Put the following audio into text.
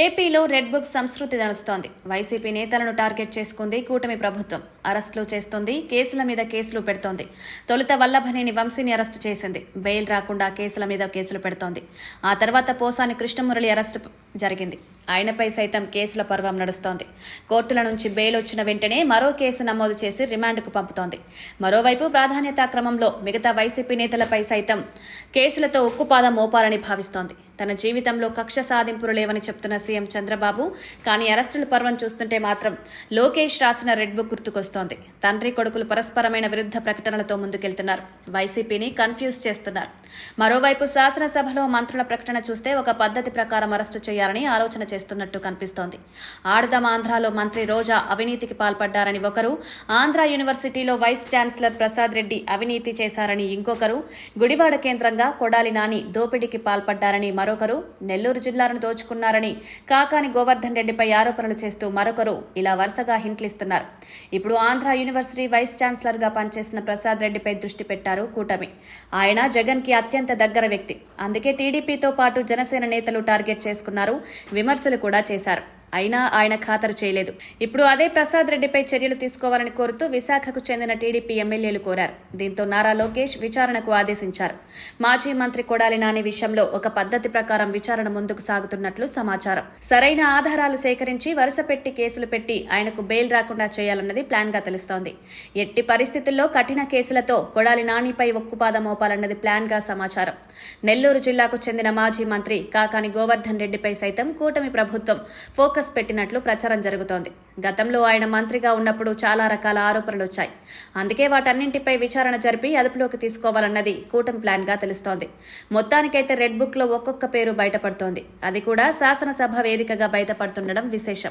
ఏపీలో red book సంస్కృతి నడుస్తోంది వైసీపీ నేతలను టార్గెట్ చేసుకుంది కూటమి ప్రభుత్వం. అరెస్టులు చేస్తోంది కేసుల మీద కేసులు పెడుతోంది. తొలుత వల్లభనేని వంశీని అరెస్టు చేసింది. బెయిల్ రాకుండా కేసుల మీద కేసులు పెడుతోంది. ఆ తర్వాత పోసాని కృష్ణమురళి అరెస్టు జరిగింది. ఆయనపై సైతం కేసుల పర్వం నడుస్తోంది. కోర్టుల నుంచి బెయిల్ వచ్చిన వెంటనే మరో కేసు నమోదు చేసి రిమాండ్కు పంపుతోంది. మరోవైపు ప్రాధాన్యతా క్రమంలో మిగతా వైసీపీ నేతలపై సైతం కేసులతో ఉక్కుపాదం మోపాలని భావిస్తోంది. తన జీవితంలో కక్ష సాధింపులు లేవని చెప్తున్న సీఎం చంద్రబాబు కానీ అరెస్టుల పర్వం చూస్తుంటే మాత్రం లోకేష్ రాసిన రెడ్ బుక్ గుర్తుకొస్తోంది. తండ్రి కొడుకులు పరస్పరమైన విరుద్ధ ప్రకటనలతో ముందుకెళ్తున్నారు. వైసీపీని కన్ఫ్యూజ్ చేస్తున్నారు. మరోవైపు శాసనసభలో మంత్రుల ప్రకటన చూస్తే ఒక పద్ధతి ప్రకారం అరెస్టు చేయాలని ఆలోచన చేస్తున్నట్టు కనిపిస్తోంది. ఆడుదాం ఆంధ్రాలో మంత్రి రోజా అవినీతికి పాల్పడ్డారని ఒకరు ఆంధ్ర యూనివర్సిటీలో వైస్ ఛాన్సలర్ ప్రసాద్ రెడ్డి అవినీతి చేశారని ఇంకొకరు గుడివాడ కేంద్రంగా కొడాలి నాని దోపిడీకి పాల్పడ్డారని మరొకరు నెల్లూరు జిల్లాను దోచుకున్నారని కాకాని గోవర్ధన్ రెడ్డిపై ఆరోపణలు చేస్తూ మరొకరు ఇలా వరుసగా హింట్లిస్తున్నారు. ఇప్పుడు ఆంధ్ర యూనివర్సిటీ వైస్ ఛాన్సలర్గా పనిచేసిన ప్రసాద్ రెడ్డిపై దృష్టి పెట్టారు కూటమి. ఆయన జగన్కి అత్యంత దగ్గర వ్యక్తి. అందుకే టీడీపీతో పాటు జనసేన నేతలు టార్గెట్ చేసుకున్నారు విమర్శలు కూడా చేశారు. అయినా ఆయన ఖాతరు చేయలేదు. ఇప్పుడు అదే ప్రసాద్ రెడ్డిపై చర్యలు తీసుకోవాలని కోరుతూ విశాఖకు చెందిన టీడీపీ ఎమ్మెల్యేలు కోరారు. దీంతో నారా లోకేష్ విచారణకు ఆదేశించారు. మాజీ మంత్రి కొడాలి నాని విషయంలో ఒక పద్ధతి ప్రకారం విచారణ ముందుకు సాగుతున్నట్లు సమాచారం. సరైన ఆధారాలు సేకరించి వరుస పెట్టి కేసులు పెట్టి ఆయనకు బెయిల్ రాకుండా చేయాలన్నది ప్లాన్గా తెలుస్తోంది. ఎట్టి పరిస్థితుల్లో కఠిన కేసులతో కొడాలి నానిపై ఒక్కుపాద మోపాలన్నది ప్లాన్గా సమాచారం. నెల్లూరు జిల్లాకు చెందిన మాజీ మంత్రి కాకాని గోవర్ధన్ రెడ్డిపై సైతం కూటమి ప్రభుత్వం ఫోకస్ పెట్టినట్లు ప్రచారం జరుగుతోంది. గతంలో ఆయన మంత్రిగా ఉన్నప్పుడు చాలా రకాల ఆరోపణలు వచ్చాయి. అందుకే వాటన్నింటిపై విచారణ జరిపి అదుపులోకి తీసుకోవాలన్నది కూటమి ప్లాన్గా తెలుస్తోంది. మొత్తానికైతే రెడ్ బుక్లో ఒక్కొక్క పేరు బయటపడుతోంది. అది కూడా శాసనసభ వేదికగా బయటపడుతుండడం విశేషం.